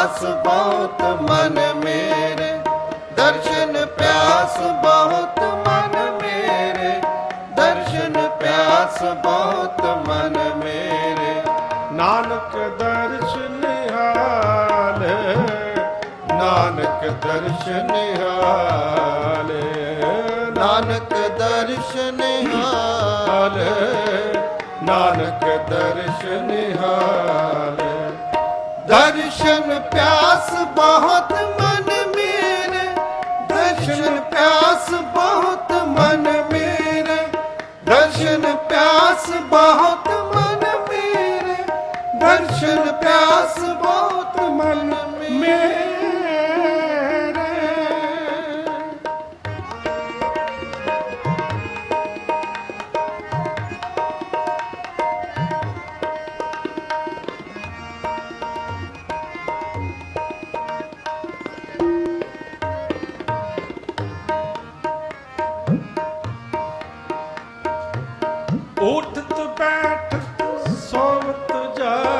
ਪਿਆਸ ਬਹੁਤ ਮਨ ਮੇਰੇ ਦਰਸ਼ਨ ਪਿਆਸ ਬਹੁਤ ਮਨ ਮੇਰੇ ਦਰਸ਼ਨ ਪਿਆਸ ਬਹੁਤ ਮਨ ਮੇਰੇ ਨਾਨਕ ਦਰਸ਼ਨ ਹਾਲ ਨਾਨਕ ਦਰਸ਼ਨ ਹਾਲ ਨਾਨਕ ਦਰਸ਼ਨ ਹਾਲ ਨਾਨਕ ਦਰਸ਼ਨ ਹਾਲ ਦਰਸ਼ਨ ਪਿਆਸ ਬਹੁਤ ਮਨ ਮੇਰੇ, ਦਰਸ਼ਨ ਪਿਆਸ ਬਹੁਤ ਮਨ ਮੇਰੇ, ਦਰਸ਼ਨ ਪਿਆਸ ਬਹੁਤ ਮਨ ਮੇਰੇ, ਦਰਸ਼ਨ ਪਿਆਸ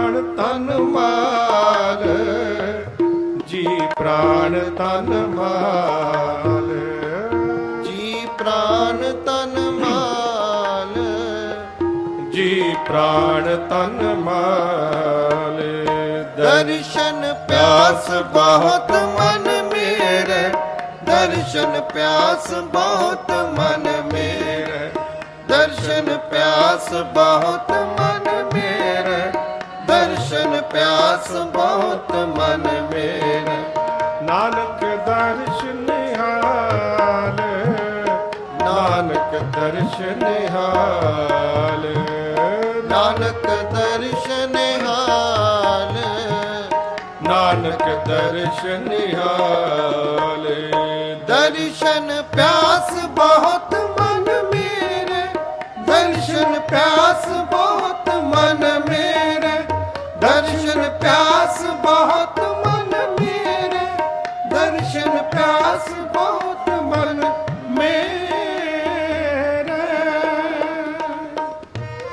ਪ੍ਰਾਣ ਤਨ ਮਾਲ ਜੀ ਪ੍ਰਾਣ ਤਨ ਮਾਲ। ਜੀ ਪ੍ਰਾਨ ਤਨ ਮਾਲ। ਜੀ ਪ੍ਰਾਣ ਤਨ ਮਾਲ। ਦਰਸ਼ਨ ਪਿਆਸ ਬਹੁਤ ਮਨ ਮੇਰੇ ਦਰਸ਼ਨ ਪਿਆਸ ਬਹੁਤ ਮਨ ਮੇਰੇ। ਦਰਸ਼ਨ ਪਿਆਸ ਬਹੁਤ ਪਿਆਸ ਬਹੁਤ ਮਨ ਮੇਰੇ। ਨਾਨਕ ਦਰਸ਼ਨ ਹਾਲ ਨਾਨਕ ਦਰਸ਼ਨ ਹਾਲ ਨਾਨਕ ਦਰਸ਼ਨ ਹਾਲ ਨਾਨਕ ਦਰਸ਼ਨ ਹਾਲ ਦਰਸ਼ਨ ਪਿਆਸ ਬਹੁਤ ਮਨ ਮੇਰੇ। ਦਰਸ਼ਨ ਪਿਆਸ ਬਹੁਤ ਮਨ ਮੇਰੇ। ਦਰਸ਼ਨ ਪਿਆਸ